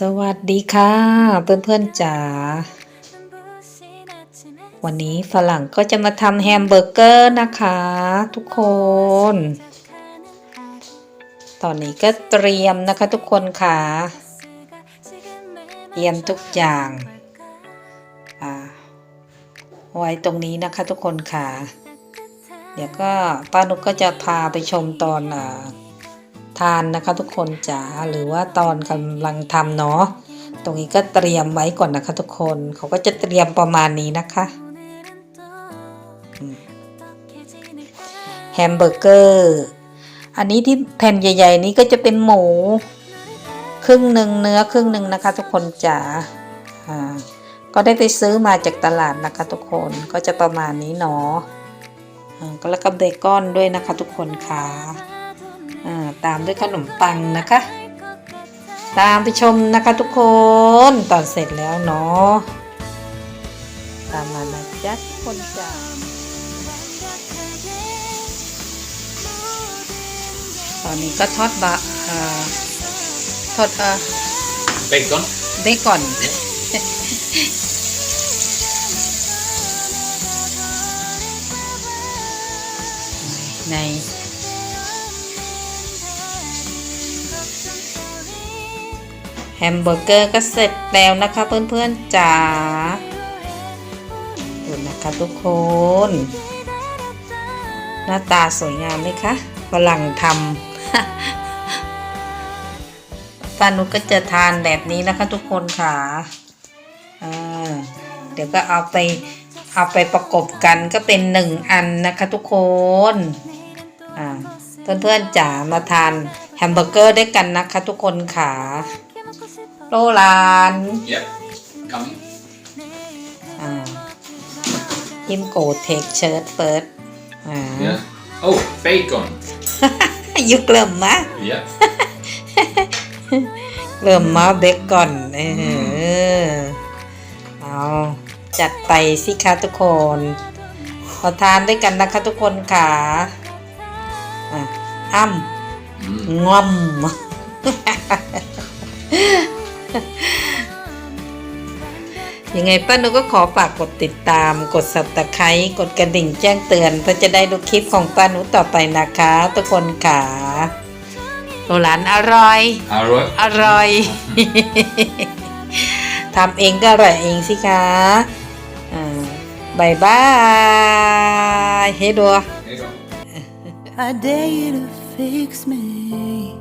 สวัสดีค่ะ เพื่อนๆจ๋าวันนี้ฝรั่งก็จะมาทำแฮมเบอร์เกอร์นะคะ ทุกคน ตอนนี้ก็เตรียมนะคะทุกคนค่ะ เตรียมทุกอย่างไว้ตรงนี้นะคะทุกคนค่ะ เดี๋ยวก็ป้านุกก็จะพาไปชมตอนอา ทานนะคะ ทุกคนจ๋าหรือว่าตอนกำลังทำเนาะตรงนี้ก็เตรียมไว้ก่อนนะคะ ทุกคนเขาก็จะเตรียมประมาณนี้นะคะแฮมเบอร์เกอร์อันนี้ที่แผ่นใหญ่ ๆ นี้ก็จะเป็นหมู ครึ่งหนึ่งเนื้อครึ่งหนึ่งนะคะ ทุกคนจ๋าอ่าก็ได้ไปซื้อมาจากตลาดนะคะ ทุกคนก็จะประมาณนี้เนาะก็แล้วก็เบคอนด้วยนะคะ ทุกคนค่ะอ่า ตามด้วยขนมปังนะคะ ตามไปชมนะคะทุกคนตอนเสร็จแล้วเนาะตามมานะจ๊ะทุกคนจ้าตอนนี้ก็ทอดบะอ่าทอดเอ่อ Bacon. เบคอนใน แฮมเบอร์เกอร์ก็เสร็จแล้วนะคะเพื่อนๆจ๋าดูนะคะทุกคน หน้าตาสวยงามไหมคะฝรั่งทำปานุก็จะทานแบบนี้นะคะทุกคนค่ะเดี๋ยวก็เอาไปเอาไปประกบกันก็เป็นหนึ่งอันนะคะทุกคนเพื่อนๆจ๋ามาทานแฮมเบอร์เกอร์ด้วยกันนะคะทุกคนค่ะ โรลาน Yep. Coming. อ่าทิมโกเทคเชิร์ตเฟิร์สอ่า Yeah. Oh, bacon. ยุกเริ่มมา Yep. เริ่มมาเบคก่อน เออ เอาจัดไปสิคะทุกคน ขอทานด้วยกันนะคะทุกคนค่ะอะอ้ำ Mm. งอม ยังไงป้านุก็ขอฝากกดติดตาม กดสับตะไคร้กดกระดิ่งแจ้งเตือน เพื่อจะได้ดูคลิปของป้านุต่อไปนะคะ ทุกคนค่ะโรหลานอร่อย Alright. อร่อยทำเองก็อร่อยเองสิคะอ่าบายบายเฮดัว There you go. I dare you to fix me.